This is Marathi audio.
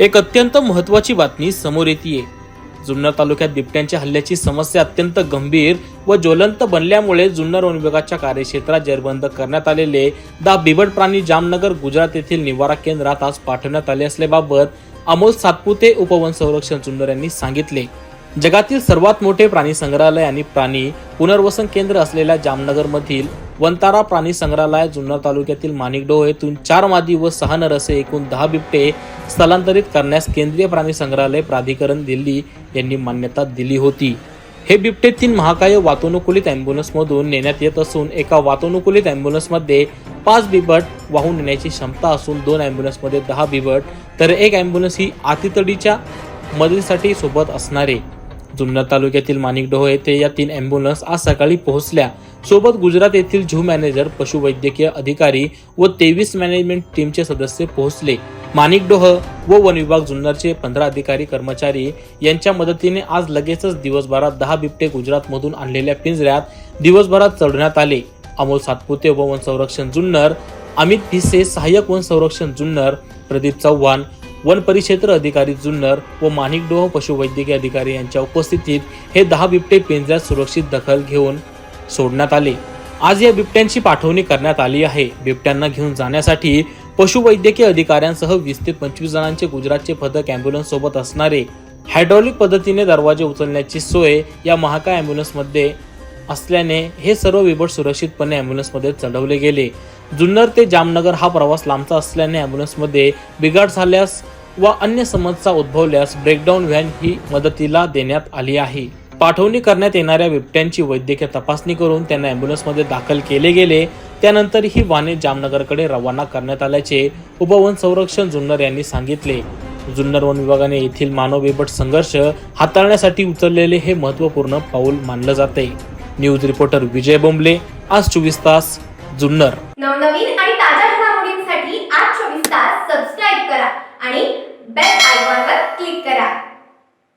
एक अत्यंत महत्वाची बातमी समोर येते जुन्नर तालुक्यात बिबट्यांच्या हल्ल्याची समस्या अत्यंत गंभीर व ज्वलंत बनल्यामुळे जुन्नर वन विभागाच्या कार्यक्षेत्रात जेरबंद करण्यात आलेले दा बिबट प्राणी जामनगर गुजरात येथील निवारा केंद्रात आज पाठवण्यात आले असल्याबाबत अमोल सातपुते उपवन संरक्षण जुन्नर यांनी सांगितले. जगातील सर्वात मोठे प्राणी संग्रहालय आणि प्राणी पुनर्वसन केंद्र असलेल्या जामनगरमधील वंतारा प्राणी संग्रहालय जुन्नर तालुक्यातील माणिकडोह येथून चार मादी व सहा नर असे एकूण दहा बिबटे स्थलांतरित करण्यास केंद्रीय प्राणी संग्रहालय प्राधिकरण दिल्ली यांनी मान्यता दिली होती. हे बिबटे तीन महाकाय वातानुकूलित अँब्युलन्समधून नेण्यात येत असून एका वातानुकूलित अँब्युलन्समध्ये पाच बिबट वाहून नेण्याची क्षमता असून दोन अँब्युलन्समध्ये दहा बिबट तर एक अँब्युलन्स ही आतितडीच्या मदतीसाठी सोबत असणारे. जुन्नर तालुक्यातील माणिकडोह येथे या तीन अँब्युलन्स आज सकाळी पोहोचल्या. सोबत गुजरात येथील झू मॅनेजर पशुवैद्यकीय अधिकारी व तेवीस मॅनेजमेंट टीमचे सदस्य पोहोचले. माणिकडोह व वन विभाग जुन्नरचे पंधरा अधिकारी कर्मचारी यांच्या मदतीने आज लगेचच दिवसभरात दहा बिबटे गुजरातमधून आणलेल्या पिंजऱ्यात दिवसभरात चढवण्यात आले. अमोल सातपुते व वन संरक्षण जुन्नर अमित भिसे सहाय्यक वन संरक्षण जुन्नर प्रदीप चव्हाण वन परिक्षेत्र अधिकारी जुन्नर व माणिकडोह पशुवैद्यकीय अधिकारी यांच्या उपस्थितीत हे दहा बिबटे पिंजऱ्यात सुरक्षित दखल घेऊन सोडण्यात आले. आज या बिबट्यांची पाठवणी करण्यात आली आहे. बिबट्यांना घेऊन जाण्यासाठी पशुवैद्यकीय अधिकाऱ्यांसह वीस ते पंचवीस जणांचे गुजरातचे पथक अँब्युलन्स सोबत असणारे हायड्रॉलिक पद्धतीने दरवाजे उचलण्याची सोय या महाकाय अँब्युलन्समध्ये असल्याने हे सर्व बिबट सुरक्षितपणे अँब्युलन्समध्ये चढवले गेले. जुन्नर ते जामनगर हा प्रवास लांबचा असल्याने अँब्युलन्समध्ये बिघाड झाल्यास व अन्य समस्या उद्भवल्यास ब्रेकडाऊन व्हॅन ही मदतीला देण्यात आली आहे. पाठवणी करण्यात येणाऱ्या बिबट्यांची वैद्यकीय तपासणी करून त्यांना अँब्युलन्समध्ये दाखल केले गेले. त्यानंतर ही वाहने जामनगरकडे रवाना करण्यात आल्याचे उपवन संरक्षण जुन्नर यांनी सांगितले. जुन्नर वन विभागाने येथील मानव बिबट संघर्ष हाताळण्यासाठी उचललेले हे महत्त्वपूर्ण पाऊल मानलं जाते. न्यूज रिपोर्टर विजय बोंबले आज चोवीस तास जुन्नर. नवनवीन आणि ताज्या घडामोडींसाठी आज चोवीस तास सबस्क्राईब करा आणि